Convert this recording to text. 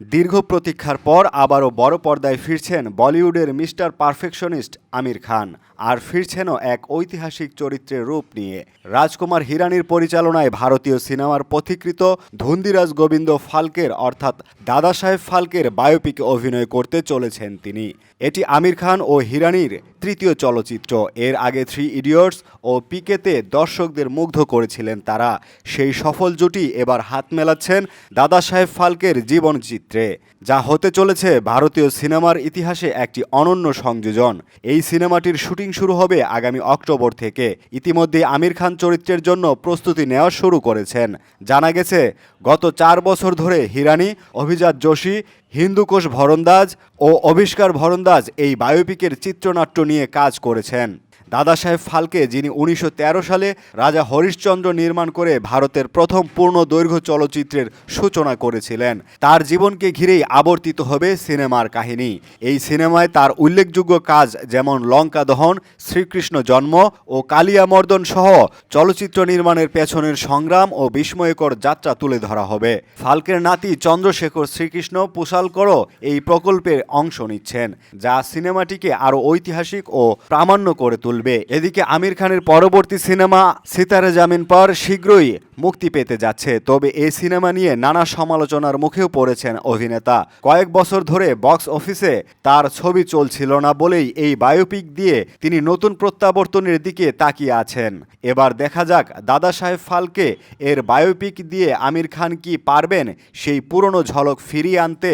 দীর্ঘ প্রতীক্ষার পর আবারও বড় পর্দায় ফিরছেন বলিউডের মিস্টার পারফেকশনিস্ট আমির খান। আর ফিরছেনও এক ঐতিহাসিক চরিত্রের রূপ নিয়ে। রাজকুমার হিরানির পরিচালনায় ভারতীয় সিনেমার পথিকৃত ধুন্দিরাজ গোবিন্দ ফালকের অর্থাৎ দাদা সাহেব ফালকের বায়োপিকে অভিনয় করতে চলেছেন তিনি। এটি আমির খান ও হিরানির তৃতীয় চলচ্চিত্র। এর আগে থ্রি ইডিয়টস ও পিকেতে দর্শকদের মুগ্ধ করেছিলেন তারা। সেই সফল জুটি এবার হাত মেলাচ্ছেন দাদা সাহেব ফালকের জীবনচিত্রে যা হতে চলেছে ভারতীয় সিনেমার ইতিহাসে একটি অনন্য সংযোজন। এই সিনেমাটির শুটিং শুরু হবে আগামী অক্টোবর থেকে। ইতিমধ্যে আমির খান চরিত্রের জন্য প্রস্তুতি নেওয়া শুরু করেছেন। জানা গেছে, গত চার বছর ধরে হিরানি, অভিজাত যোশী, হিন্দুকোষ ভরন্দাজ ও অভিষ্কার ভরন্দাজ এই বায়োপিকের চিত্রনাট্য নিয়ে কাজ করেছেন। দাদা সাহেব ফালকে, যিনি উনিশশো তেরো সালে রাজা হরিশ্চন্দ্র নির্মাণ করে ভারতের প্রথম পূর্ণ দৈর্ঘ্য চলচ্চিত্রের সূচনা করেছিলেন। তার জীবনকে ঘিরেই আবর্তিত হবে সিনেমার কাহিনী। এই সিনেমায় তার উল্লেখযোগ্য কাজ যেমন লঙ্কা দহন, শ্রীকৃষ্ণ জন্ম ও কালিয়ামর্দন সহ চলচ্চিত্র নির্মাণের পেছনের সংগ্রাম ও বিস্ময়কর যাত্রা তুলে ধরা হবে। ফালকের নাতি চন্দ্রশেখর শ্রীকৃষ্ণ পুশালকরও এই প্রকল্পের অংশ নিচ্ছেন, যা সিনেমাটিকে আরও ঐতিহাসিক ও প্রামাণ্য করে তুলবে এদিকে আমির খানের পরবর্তী সিনেমা সিতারে জামিন পর শীঘ্রই মুক্তি পেতে যাচ্ছে। তবে এই সিনেমা নিয়ে নানা সমালোচনার মুখেও পড়েছেন অভিনেতা। কয়েক বছর ধরে বক্স অফিসে তার ছবি চলছিল না বলেই এই বায়োপিক দিয়ে তিনি নতুন প্রত্যাবর্তনের দিকে তাকিয়ে আছেন। এবার দেখা যাক দাদা সাহেব ফালকে এর বায়োপিক দিয়ে আমির খান কি পারবেন সেই পুরনো ঝলক ফিরিয়ে আনতে।